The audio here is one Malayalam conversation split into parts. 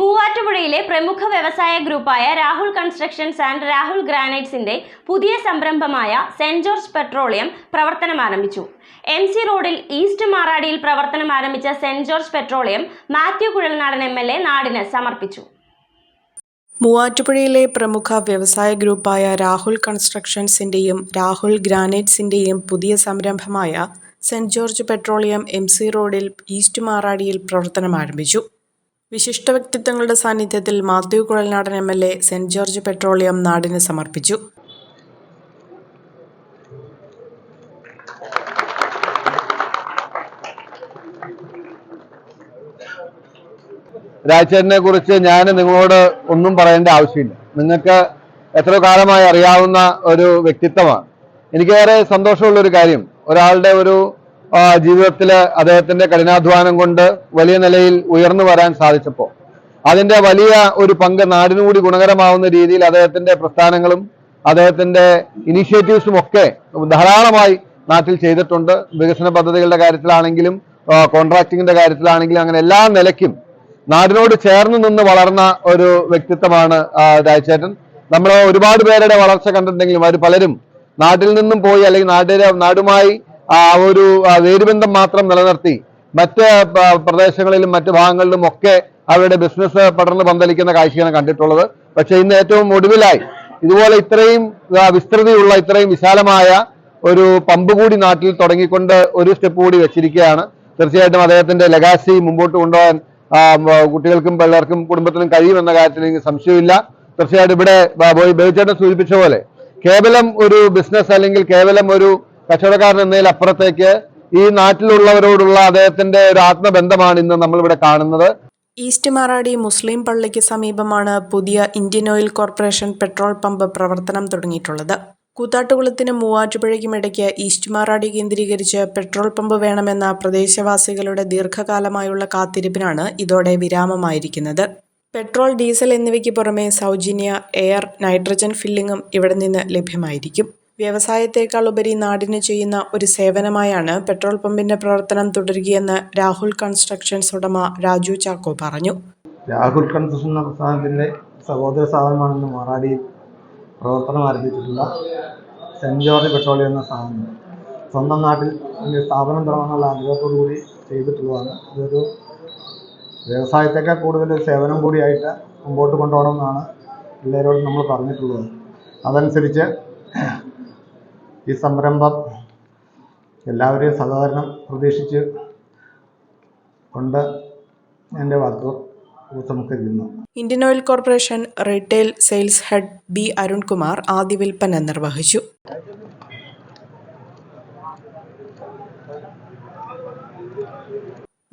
മൂവാറ്റുപുഴയിലെ പ്രമുഖ വ്യവസായ ഗ്രൂപ്പായ രാഹുൽ കൺസ്ട്രക്ഷൻസ് ആൻഡ് രാഹുൽ ഗ്രാനൈറ്റ്സിന്റെ പുതിയ സംരംഭമായ സെന്റ് ജോർജ് പെട്രോളിയം പ്രവർത്തനം ആരംഭിച്ചു. എം സി റോഡിൽ ഈസ്റ്റ് മാറാടിയിൽ പ്രവർത്തനം ആരംഭിച്ച saint George petroleum Mathew Kuzhalnadan M L A നാടിന് സമർപ്പിച്ചു. മൂവാറ്റുപുഴയിലെ പ്രമുഖ വ്യവസായ ഗ്രൂപ്പായ രാഹുൽ കൺസ്ട്രക്ഷൻസിന്റെയും രാഹുൽ ഗ്രാനൈറ്റ്സിന്റെയും പുതിയ സംരംഭമായ saint George petroleum M C റോഡിൽ ഈസ്റ്റ് മാറാടിയിൽ പ്രവർത്തനം ആരംഭിച്ചു. വിശിഷ്ട വ്യക്തിത്വങ്ങളുടെ സാന്നിധ്യത്തിൽ Mathew Kuzhalnadan M L A saint George petroleum നാടിന് സമർപ്പിച്ചു. രാജേട്ടനെ കുറിച്ച് ഞാൻ നിങ്ങളോട് ഒന്നും പറയേണ്ട ആവശ്യമില്ല. നിങ്ങൾക്ക് എത്ര കാലമായി അറിയാവുന്ന ഒരു വ്യക്തിത്വമാണ്. എനിക്കേറെ സന്തോഷമുള്ള ഒരു കാര്യം ഒരാളുടെ ഒരു ജീവിതത്തിൽ അദ്ദേഹത്തിന്റെ കഠിനാധ്വാനം കൊണ്ട് വലിയ നിലയിൽ ഉയർന്നു വരാൻ സാധിച്ചപ്പോൾ. അതിന്റെ വലിയ ഒരു പങ്ക് നാടിനു കൂടി ഗുണകരമാവുന്ന രീതിയിൽ അദ്ദേഹത്തിന്റെ പ്രസ്ഥാനങ്ങളും അദ്ദേഹത്തിന്റെ ഇനീഷ്യേറ്റീവ്സും ഒക്കെ ധാരാളമായി നാട്ടിൽ ചെയ്തിട്ടുണ്ട്. വികസന പദ്ധതികളുടെ കാര്യത്തിലാണെങ്കിലും കോൺട്രാക്ടിങ്ങിന്റെ കാര്യത്തിലാണെങ്കിലും അങ്ങനെ എല്ലാ നിലയ്ക്കും നാടിനോട് ചേർന്ന് നിന്ന് വളർന്ന ഒരു വ്യക്തിത്വമാണ് ആ, നമ്മൾ ഒരുപാട് പേരുടെ വളർച്ച കണ്ടിട്ടുണ്ടെങ്കിലും അവർ പലരും നാട്ടിൽ നിന്നും പോയി അല്ലെങ്കിൽ നാട്ടിലെ നാടുമായി ആ ഒരു വേരുബന്ധം മാത്രം നിലനിർത്തി മറ്റ് പ്രദേശങ്ങളിലും മറ്റ് ഭാഗങ്ങളിലും ഒക്കെ അവരുടെ ബിസിനസ് പടർന്ന് പന്തലിക്കുന്ന കാഴ്ചയാണ് കണ്ടിട്ടുള്ളത്. പക്ഷേ ഇന്ന് ഏറ്റവും ഒടുവിലായി ഇതുപോലെ ഇത്രയും വിസ്തൃതിയുള്ള ഇത്രയും വിശാലമായ ഒരു പമ്പ് കൂടി നാട്ടിൽ തുടങ്ങിക്കൊണ്ട് ഒരു സ്റ്റെപ്പ് കൂടി വെച്ചിരിക്കുകയാണ്. തീർച്ചയായിട്ടും അദ്ദേഹത്തിന്റെ ലഗാസി മുമ്പോട്ട് കൊണ്ടുപോകാൻ കുട്ടികൾക്കും പിള്ളേർക്കും കുടുംബത്തിനും കഴിയുമെന്ന കാര്യത്തിൽ എനിക്ക് സംശയമില്ല. തീർച്ചയായിട്ടും ഇവിടെ ബ- ബോയ് ബേബിച്ചേട്ടൻ സൂചിപ്പിച്ച പോലെ കേവലം ഒരു ബിസിനസ് അല്ലെങ്കിൽ കേവലം ഒരു കച്ചവടക്കാരൻ എന്നതിൽ അപ്പുറത്തേക്ക് ഈ നാട്ടിലുള്ളവരോടുള്ള അദ്ദേഹത്തിന്റെ ഒരു ആത്മബന്ധമാണ് ഇന്ന് നമ്മളിവിടെ കാണുന്നത്. ഈസ്റ്റ് മാറാടി മുസ്ലിം പള്ളിക്ക് സമീപമാണ് പുതിയ Indian oil corporation petrol pump പ്രവർത്തനം തുടങ്ങിയിട്ടുള്ളത്. കൂത്താട്ടുകുളത്തിനും മൂവാറ്റുപുഴയ്ക്കും ഇടയ്ക്ക് ഈസ്റ്റ് മാറാടി കേന്ദ്രീകരിച്ച് പെട്രോൾ പമ്പ് വേണമെന്ന പ്രദേശവാസികളുടെ ദീർഘകാലമായുള്ള കാത്തിരിപ്പിനാണ് ഇതോടെ വിരാമമായിരിക്കുന്നത്. പെട്രോൾ ഡീസൽ എന്നിവയ്ക്ക് പുറമെ സൗജന്യ എയർ നൈട്രജൻ ഫില്ലിങ്ങും ഇവിടെ നിന്ന് ലഭ്യമായിരിക്കും. വ്യവസായത്തേക്കാൾ ഉപരി നാടിന് ചെയ്യുന്ന ഒരു സേവനമായാണ് പെട്രോൾ പമ്പിന്റെ പ്രവർത്തനം തുടരുകയെന്ന് രാഹുൽ കൺസ്ട്രക്ഷൻസ് ഉടമ രാജു ചാക്കോ പറഞ്ഞു. രാഹുൽ കൺസ്ട്രക്ഷൻ സഹോദര സ്ഥാപനമാണെന്ന് മാറാടിയിൽ പ്രവർത്തനം ആരംഭിച്ചിട്ടുള്ള സെന്റ് ജോർജ് പെട്രോളിയം എന്ന സ്ഥാപനം. സ്വന്തം നാട്ടിൽ അതിന്റെ സ്ഥാപനം തുടങ്ങാനുള്ള ആഗ്രഹത്തോടു കൂടി ചെയ്തിട്ടുള്ളതാണ്. ഇതൊരു വ്യവസായത്തേക്കാൾ കൂടുതൽ സേവനം കൂടിയായിട്ട് മുമ്പോട്ട് കൊണ്ടുപോകണമെന്നാണ് എല്ലാവരോടും നമ്മൾ പറഞ്ഞിട്ടുള്ളത്. അതനുസരിച്ച് ഈ സംരംഭം എല്ലാവരെയും സഹകരണം പ്രതീക്ഷിച്ച് കൊണ്ട് എന്റെ ഉപസംഹരിക്കുന്നു Indian oil corporation retail sales head B Arunkumar ആദ്യ വിൽപ്പന നിർവഹിച്ചു.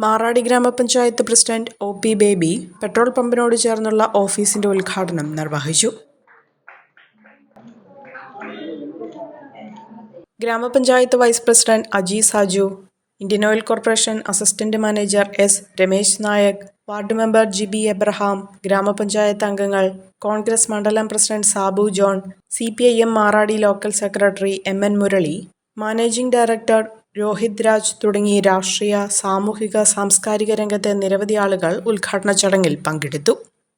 മാറാടി ഗ്രാമപഞ്ചായത്ത് president O P Baby petrol പമ്പിനോട് ചേർന്നുള്ള ഓഫീസിന്റെ ഉദ്ഘാടനം നിർവഹിച്ചു. ഗ്രാമപഞ്ചായത്ത് vice president Aji Saju Indian oil corporation assistant manager S Ramesh Nayak ward member G B Abraham ഗ്രാമപഞ്ചായത്ത് അംഗങ്ങൾ കോൺഗ്രസ് മണ്ഡലം president Sabu John C P I M Maradi local secretary M N Murali managing director Rohit Raj തുടങ്ങി രാഷ്ട്രീയ സാമൂഹിക സാംസ്കാരിക രംഗത്തെ നിരവധി ആളുകൾ ഉദ്ഘാടന ചടങ്ങിൽ പങ്കെടുത്തു.